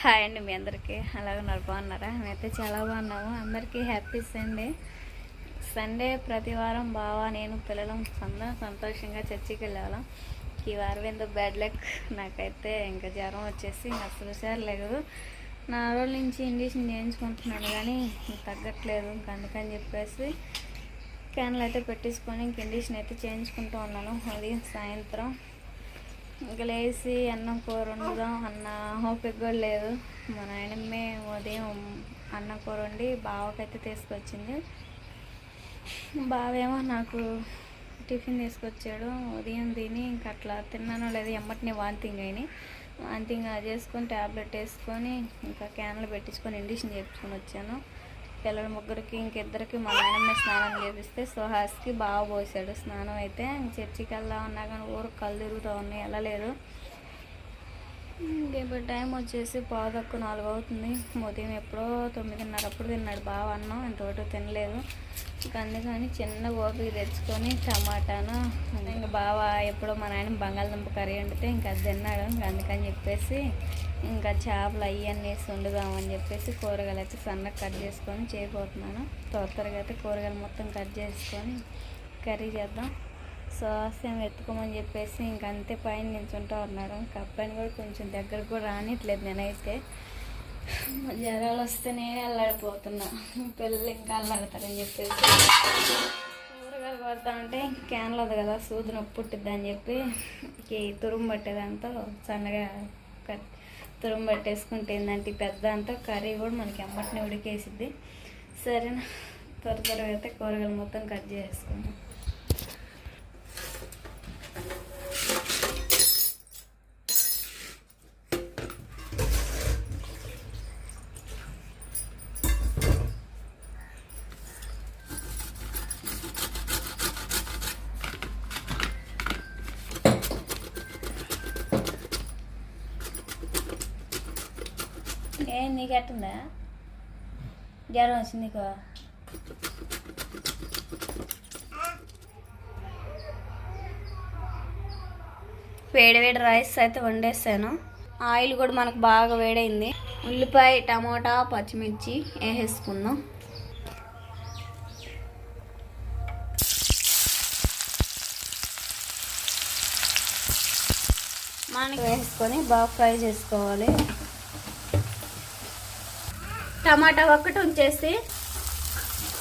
Hi అండి మీ అందరికీ. అలాగే ఉన్నారు? బాగున్నారా? మేమైతే చాలా బాగున్నాము. అందరికీ హ్యాపీ సండే. సండే ప్రతి వారం బావా నేను పిల్లలం అందరం సంతోషంగా చర్చికి వెళ్ళాము ఈ వారం ఏందో బ్యాడ్ లక్. నాకైతే ఇంకా జ్వరం వచ్చేసి ఇంకా అసలు లేదు. నా రోజుల నుంచి ఇంజక్షన్ చేయించుకుంటున్నాను కానీ తగ్గట్లేదు. అందుకని చెప్పేసి క్యాన్లు అయితే పెట్టేసుకొని ఇంక ఇంజక్షన్ అయితే చేయించుకుంటూ ఉన్నాను. ఉదయం సాయంత్రం. ఇంకా లేచి అన్నం కూర వండుదాం అన్న ఓపిక కూడా లేదు. మా నాయనమ్మే ఉదయం అన్నం కూర వండి బావకైతే తీసుకొచ్చింది. బావేమో నాకు టిఫిన్ తీసుకొచ్చాడు. ఉదయం తిని ఇంకా అట్లా తిన్నానో లేదు ఎమ్మటిని వాంతింగ్ అయినాయి. వాంతింగ్ అది చేసుకొని ట్యాబ్లెట్ వేసుకొని ఇంకా క్యాన్లు పెట్టించుకొని ఇండిషన్ చేయించుకొని వచ్చాను. పిల్లల ముగ్గురికి ఇంకిద్దరికి మా నాయనమ్మ స్నానం చేపిస్తే సుహాస్కి బాగా పోసాడు. స్నానం అయితే చర్చికి వెళ్దాం అన్నా కానీ ఊరు కళ్ళు తిరుగుతూ ఉన్నాయి వెళ్ళలేదు. ఇప్పుడు టైం వచ్చేసి పాదక్కు నాలుగు అవుతుంది ఉదయం ఎప్పుడో తొమ్మిదిన్నర అప్పుడు తిన్నాడు బాగా అన్నం. ఇంతవరకు తినలేదు. ఇంకా అందుకని చిన్న గోపి తెచ్చుకొని టమాటాను ఇంకా బాగా ఎప్పుడో మా నాయన బంగాళదుంప కర్రీ వండితే ఇంకా అది తిన్నాడు. ఇంకా అందుకని చెప్పేసి ఇంకా చేపలు అవన్నీ వేసి వండుదామని చెప్పేసి కూరగాయలు అయితే సన్నగా కట్ చేసుకొని చేయబోతున్నాను. త్వర త్వరగా అయితే కూరగాయలు మొత్తం కట్ చేసుకొని కర్రీ చేద్దాం. శ్వాసం ఎత్తుకోమని చెప్పేసి ఇంక అంతే పైన నిల్చుంటా ఉన్నాడు. ఇంకా అబ్బాయిని కూడా కొంచెం దగ్గరకు కూడా రానిట్లేదు నేనైతే. జ్వరాలు వస్తేనే అల్లాడిపోతున్నా. పిల్లలు ఇంకా అల్లాడతారని చెప్పేసి. కూరగాయలు కొడతా ఉంటే క్యాన్లో కదా సూది నొప్పి పుట్టిద్ది అని చెప్పి ఈ తురుము సన్నగా కట్ తురుము పట్టేసుకుంటే ఏంటంటే పెద్ద అంతా కర్రీ కూడా మనకి అమ్మటిని ఉడికేసిద్ది. సరేనా త్వర త్వరగా అయితే కూరగాయలు మొత్తం కట్ చేసుకున్నాం ఏం నీకు ఎట్టుందా జ్వరం వచ్చింది నీకు. వేడి వేడి రైస్ అయితే వండేసాను. ఆయిల్ కూడా మనకు బాగా వేడైంది. ఉల్లిపాయ టమాటా పచ్చిమిర్చి వేసేసుకుందాం. మనకి వేసుకొని బాగా ఫ్రై చేసుకోవాలి. టమాటా ఒక్కటి ఉంచేసి.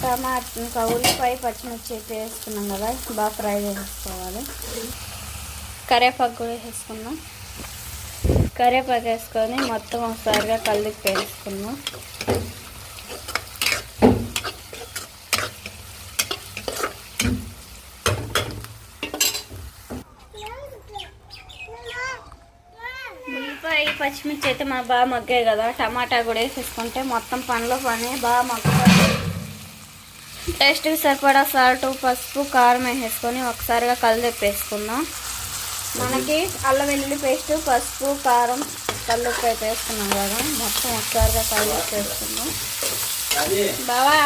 టమాటా ఇంకా ఉల్లిపాయ పచ్చిమిర్చి అయితే వేసుకున్నాం కదా బాగా ఫ్రై చేసుకోవాలి. కరివేపాకు కూడా వేసుకున్నాం కరివేపాకు వేసుకొని మొత్తం ఒకసారిగా కలిపి వేసుకున్నాం ఉల్లిపాయ పచ్చిమిర్చి అయితే మనకు బాగా మగ్గాయి కదా. టమాటా కూడా వేసేసుకుంటే మొత్తం పనిలో పని బాగా మగ్గుతుంది టేస్ట్కి సరిపడా సాల్ట్ పసుపు కారం వేసేసుకొని ఒకసారిగా కలిపి మనకి అల్లం వెల్లుల్లి పేస్ట్ పసుపు కారం కల్లుప్పు అయితే వేసుకున్నాం కదా. మొత్తం ఒకసారిగా కలిపి బావా?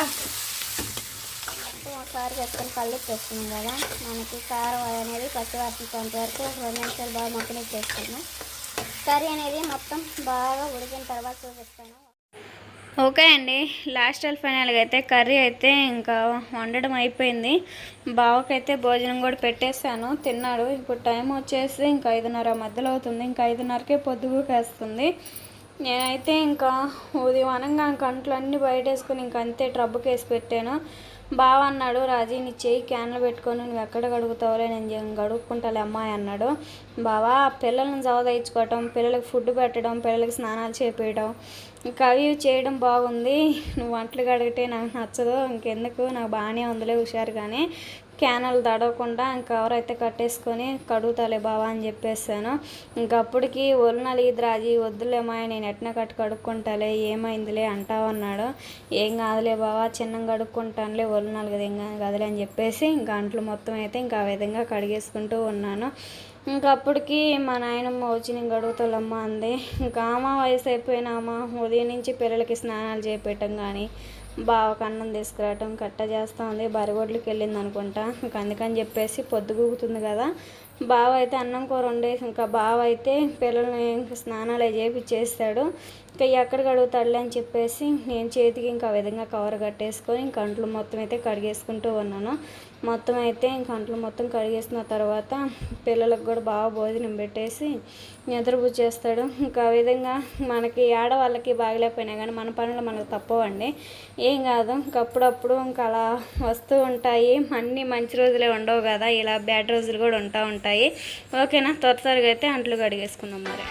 మొత్తం ఒకసారి వేసుకొని కలిపి వేసుకున్నాం కదా. మనకి కారం అనేది పచ్చివాసన కొంతవరకు రెండు నిమిషాలు బాగా మొక్కనికి వేసుకుందాం కర్రీ అనేది మొత్తం బాగా ఉడికిన తర్వాత చూపిస్తాను. ఓకే అండి లాస్ట్ ఆల్ ఫైనల్గా అయితే కర్రీ అయితే ఇంకా వండడం అయిపోయింది. బావకైతే భోజనం కూడా పెట్టేశాను తిన్నాడు. ఇప్పుడు టైం వచ్చేసి ఇంకా ఐదున్నర మధ్యలో అవుతుంది ఇంకా ఐదున్నరకే పొద్దుగుకేస్తుంది నేనైతే ఇంకా ఉదయం అనగా కంట్లు అన్నీ బయటేసుకుని ఇంక అంతే ట్రబ్బుకేసి పెట్టాను. బావ అన్నాడు రాజీ నీ చేయి క్యాన్లు పెట్టుకొని నువ్వు ఎక్కడ గడుగుతావులే? నేను గడుక్కుంటాలే అమ్మాయి అన్నాడు. బావా పిల్లల్ని చదవదయించుకోవటం పిల్లలకి ఫుడ్ పెట్టడం పిల్లలకి స్నానాలు చేపించడం ఇంకా అవి చేయడం బాగుంది. నువ్వు వంటలు కడిగితే నాకు నచ్చదు. ఇంకెందుకు? నాకు బాగానే ఉందిలే హుషారు కానీ క్యానల్ తడవకుండా ఇంకా ఎవరైతే కట్టేసుకొని కడుగుతాలే బావా అని చెప్పేసాను. ఇంకప్పటికి ఒళ్ళు నలిగి రాజీ వద్దులేమా నేను ఎట్న కట్టు కడుక్కుంటాలే ఏమైందిలే అంటావన్నాడు ఏం కాదులే బావా చిన్నం కడుక్కుంటానులే ఒళ్ళు నలగదు ఏం కాదులే అని చెప్పేసి ఇంకా అంట్లు మొత్తం అయితే ఇంకా ఆ విధంగా కడిగేసుకుంటూ ఉన్నాను. ఇంకా అప్పటికి మా నాయనమ్మ వచ్చి నేను గడుగుతాలమ్మ అంది. ఇంకా అమ్మ వయసు అయిపోయినామా ఉదయం నుంచి పిల్లలకి స్నానాలు చేపెట్టం కానీ బావకు అన్నం తీసుకురావటం కట్ట చేస్తూ ఉంది బరిగొడ్లకి వెళ్ళింది అనుకుంటా. ఇంకా అందుకని చెప్పేసి పొద్దుగూగుతుంది కదా. బావ అయితే అన్నం కూర వండేసి ఇంకా బావ అయితే పిల్లల్ని స్నానాలు చేపిచ్చేస్తాడు. ఇంకా ఎక్కడ కడుగుతాడులే అని చెప్పేసి నేను చేతికి ఇంకా ఆ విధంగా కవర్ కట్టేసుకొని ఇంకా అంట్లు మొత్తం అయితే కడిగేసుకుంటూ ఉన్నాను. మొత్తం అయితే ఇంక అంట్లు మొత్తం కడిగేసిన తర్వాత పిల్లలకు కూడా బాగా భోజనం పెట్టేసి నిద్రపుచ్చేస్తాడు ఇంకా ఆ విధంగా మనకి ఆడవాళ్ళకి బాగలేకపోయినా కానీ మన పనులు మనకు తప్పవండి. ఏం కాదు ఇంకప్పుడప్పుడు ఇంకా అలా వస్తూ ఉంటాయి. అన్నీ మంచి రోజులే ఉండవు కదా ఇలా బ్యాడ్ రోజులు కూడా ఉంటా ఉంటాయి. ఓకేనా? త్వర త్వరగా అయితే అంట్లు కడిగేసుకుందాం మరి.